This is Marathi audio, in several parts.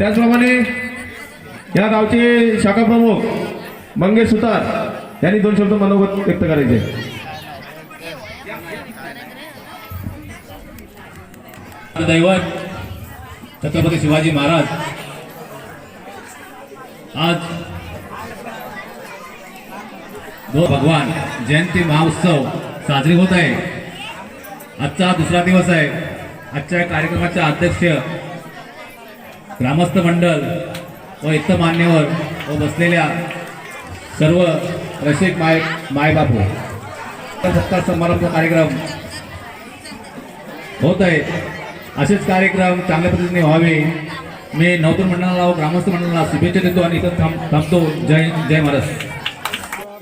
त्याचप्रमाणे या गावचे शाखा प्रमुख मंगेश सुतार यांनी दोन शब्द मनोगत व्यक्त करायचे. दैवत छत्रपती शिवाजी महाराज आज दो भगवान जयंती महाउत्सव साजरी होत आहे. आजचा दुसरा दिवस आहे. आजच्या या कार्यक्रमाचे अध्यक्ष ग्रामस्थ मंडळ व इतर मान्यवर व बसलेल्या सर्व रसिक माय मायबापू. सत्कार समारंभ कार्यक्रम होत आहे. असेच कार्यक्रम चांगल्या पद्धतीने व्हावे. मी नवतन मंडळाला व ग्रामस्थ मंडळाला शुभेच्छा देतो आणि इथं थांब थांबतो. जय जय महाराज.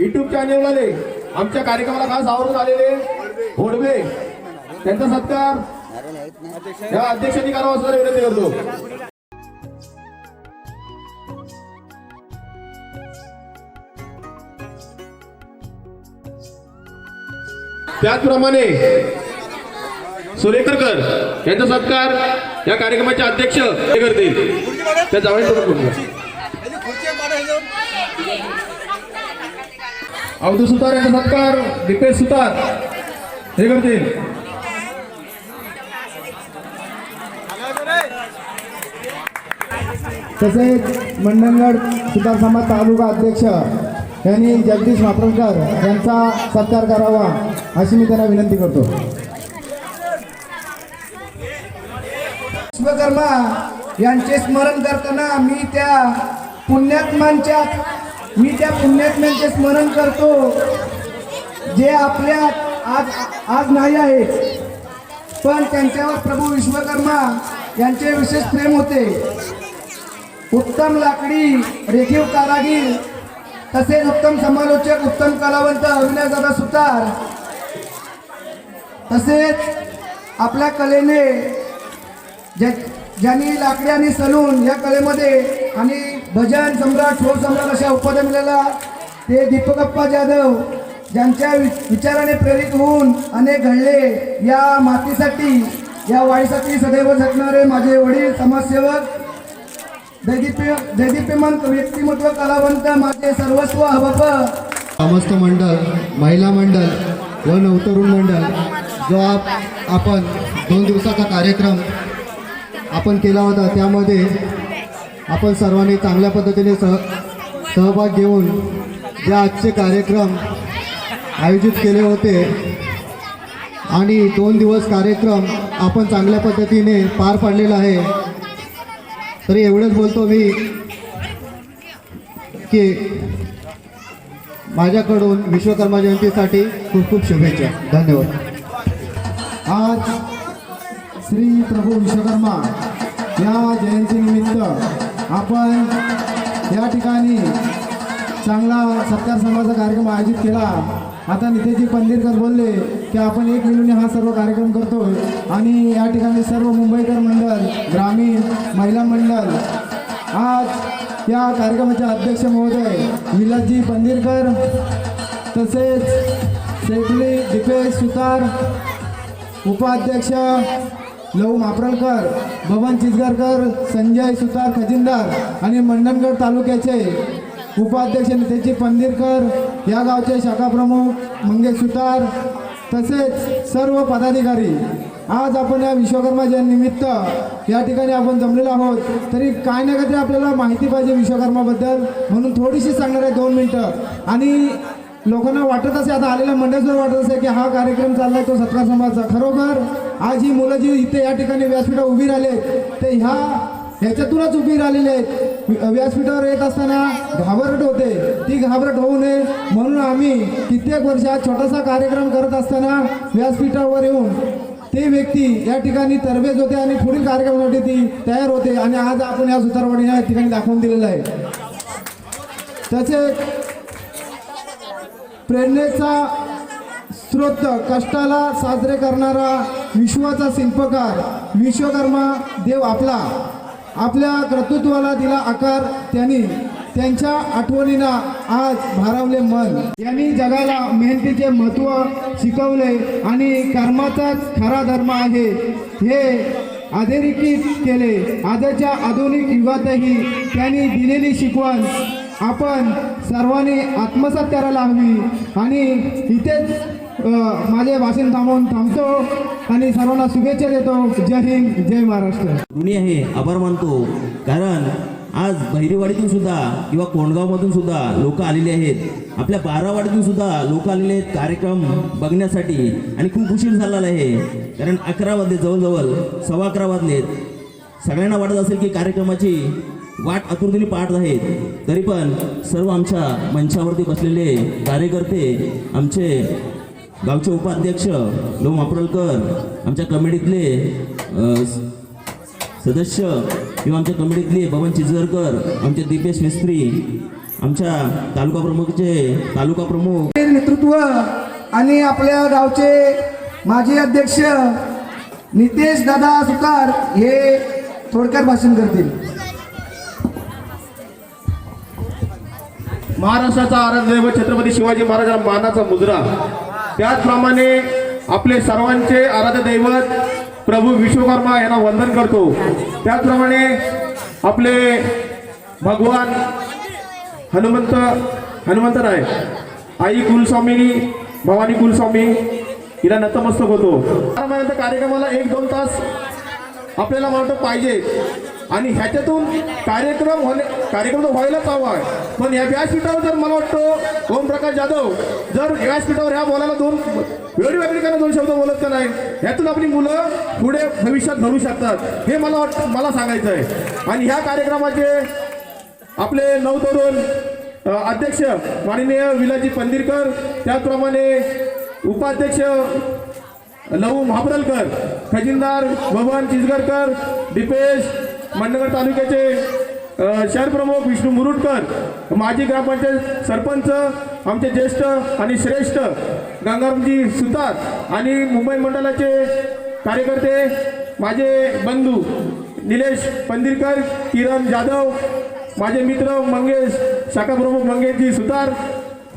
युट्यूब चॅनेलवाले आमच्या कार्यक्रमाला खास आवरून आलेले होडवे त्यांचा सत्कार. या अध्यक्षांनी करावा असं विनंती करतो. त्याचप्रमाणे सुरेकरकर यांचा सत्कार या कार्यक्रमाचे अध्यक्ष हे करतील. त्या जावळी अवधू सुतार यांचा सत्कार दीपेश सुतार हे करतील. तसेच मंडणगड सुतार समाज तालुका अध्यक्ष यांनी जगदीश मापरकर यांचा सत्कार करावा अशी मी त्यांना विनंती करतो. विश्वकर्मा यांचे स्मरण करताना मी त्या पुण्यात्मांच्या मी त्या पुण्यात्म्यांचे स्मरण करतो जे आपल्या आज आज नाही आहेत पण त्यांच्यावर प्रभू विश्वकर्मा यांचे विशेष प्रेम होते. उत्तम लाकडी रेखीव कारागीर तसेच उत्तम समालोचक उत्तम कलावंत अविनाश दादा सुतार. तसेच आपल्या कलेने ज्या ज्यांनी लाकडी आणि सलून या कलेमध्ये आणि भजन सम्राट शोर सम्राट अशा उपाध्या मिळाल्या ते दीपकप्पा जाधव ज्यांच्या वि- विचाराने प्रेरित होऊन अनेक घडले या मातीसाठी या वाढीसाठी सदैव झटणारे माझे वडील समाजसेवक दैदिप्य दैदिप्यमान व्यक्तिमत्व कलावंत माझे सर्वस्व हवप. ग्रामस्थ मंडळ महिला मंडळ व नवतरुण मंडळ जो आप आपण दोन दिवसाचा कार्यक्रम आपण केला होता त्यामध्ये आपण सर्वांनी चांगल्या पद्धतीने सह सहभाग घेऊन जे आजचे कार्यक्रम आयोजित केले होते आणि दोन दिवस कार्यक्रम आपण चांगल्या पद्धतीने पार पाडलेला आहे तरी एवढंच बोलतो मी की माझ्याकडून विश्वकर्मा जयंतीसाठी खूप खूप शुभेच्छा. धन्यवाद. आज श्री प्रभू विश्वकर्मा या जयंतीनिमित्त आपण या ठिकाणी चांगला सत्कार समाजाचा कार्यक्रम आयोजित केला. आता नितेजी पंदिरकर बोलले की आपण एक मिळून हा सर्व कार्यक्रम करतोय. आणि या ठिकाणी सर्व मुंबईकर मंडळ ग्रामीण महिला मंडळ आज या कार्यक्रमाचे अध्यक्ष महोदय विलासजी पंदिरकर तसेच सेटली दीपेश सुतार उपाध्यक्ष लहू मापरलकर भवन चिजगारकर संजय सुतार खजिनदार आणि मंडणगड तालुक्याचे उपाध्यक्ष नितेशजी पंदिरकर या गावचे शाखाप्रमुख मंगेश सुतार तसेच सर्व पदाधिकारी. आज आपण या विश्वकर्मा जयंतीनिमित्त या ठिकाणी आपण जमलेलो आहोत. तरी काय ना काहीतरी आपल्याला माहिती पाहिजे विश्वकर्माबद्दल. म्हणून थोडीशी सांगणार आहे दोन मिनटं. आणि लोकांना वाटत असे आता आलेल्या मंडळाचं वाटत असे की हा कार्यक्रम चाललाय तो सत्कार समाजाचा. खरोखर आज ही मुलं जी इथे या ठिकाणी व्यासपीठा उभी राहिले ते ह्या ह्याच्यातूनच उभी राहिलेली आहेत. व्यासपीठावर येत असताना घाबरट होते. ती घाबरट होऊ नये म्हणून आम्ही कित्येक वर्षात छोटासा कार्यक्रम करत असताना व्यासपीठावर येऊन ते व्यक्ती या ठिकाणी तरबेज होते आणि पुढील कार्यक्रमासाठी ती तयार होते आणि आज आपण या सुतारवाडीने या ठिकाणी दाखवून दिलेलं आहे. तसेच प्रेरणेचा स्रोत कष्टाला साजरे करणारा विश्वाचा शिल्पकार विश्वकर्मा देव आपला आपल्या कर्तृत्वाला दिला आकार त्यांनी. त्यांच्या आठवणींना आज भारावले मन. यांनी जगाला मेहनतीचे महत्त्व शिकवले आणि कर्माचाच खरा धर्म आहे. हे अधोरेखित केले. आजच्या आधुनिक युगातही त्यांनी दिलेली शिकवण आपण सर्वांनी आत्मसात करायला हवी आणि इथेच माझे भाषण थांबवून थांबतो आणि सर्वांना शुभेच्छा देतो. जय हिंद जय महाराष्ट्र. ऋणी आहे आभार मानतो कारण आज बहिरेवाडीतून सुद्धा किंवा कोंडगावमधून सुद्धा लोक आलेले आहेत. आपल्या बारावाडीतून सुद्धा लोक आलेले आहेत कार्यक्रम बघण्यासाठी आणि खूप उशीर झालेला आहे. कारण अकरा वाजले जवळजवळ सव्वा अकरा वाजलेत सगळ्यांना वाटत असेल की कार्यक्रमाची वाट आकृतीने पाहत आहेत. तरी पण सर्व आमच्या मंचावरती बसलेले कार्यकर्ते आमचे गावचे उपाध्यक्ष लो मापरलकर आमच्या कमिटीतले सदस्य किंवा आमच्या कमिटीतले बबन चिजरकर आमचे दीपेश मिस्त्री आमच्या तालुका प्रमुखचे तालुका प्रमुख. नेतृत्व आणि आपल्या गावचे माजी अध्यक्ष नितेश दादा सुतार हे थोडक्यात भाषण करतील. महाराष्ट्राचा आराध्य छत्रपती शिवाजी महाराजांना मानाचा मुद्रा त्याचप्रमाणे आपले सर्वांचे आराध्य दैवत प्रभू विश्वकर्मा यांना वंदन करतो. त्याचप्रमाणे आपले भगवान हनुमंत हनुमंतराय आई कुलस्वामी भवानी कुलस्वामी हिला नतमस्तक होतो. कार्यक्रमाला एक दोन तास आपल्याला मला वाटतं पाहिजे. आणि ह्याच्यातून कार्यक्रम होणे कार्यक्रम तर व्हायलाच हवा आहे. पण या व्यासपीठावर जर मला वाटतं ओमप्रकाश जाधव जर व्यासपीठावर ह्या बोलायला दोन वेळी वेगळी दोन शब्द बोलत का नाही? ह्यातून आपली मुलं पुढे भविष्यात घडू शकतात. हे मला वाट मला सांगायचं आहे. आणि ह्या कार्यक्रमाचे आपले नऊ तरुण अध्यक्ष माननीय विलाजी पंदिरकर त्याचप्रमाणे उपाध्यक्ष लहू महाबरलकर खजिनदार भवन चिजगरकर दीपेश मंडगड तालुक्याचे शहर प्रमुख विष्णू मुरुडकर माजी ग्रामपंचायत सरपंच आमचे ज्येष्ठ आणि श्रेष्ठ गंगारामजी सुतार आणि मुंबई मंडळाचे कार्यकर्ते माझे बंधू निलेश पंदिरकर किरण जाधव माझे मित्र मंगेश शाखा प्रमुख मंगेशजी सुतार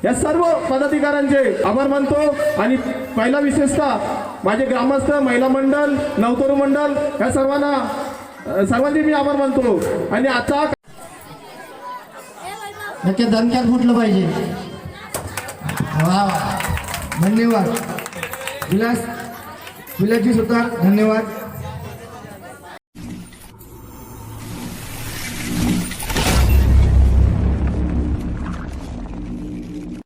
या सर्व पदाधिकाऱ्यांचे आभार मानतो. आणि पहिला विशेषतः माझे ग्रामस्थ महिला मंडळ नवतरू मंडळ या सर्वांना सर्वांचे मी आभार मानतो. आणि आता नक्की दणक्यात फुटलं पाहिजे. वा. धन्यवाद. विलास विलासजी सुद्धा धन्यवाद.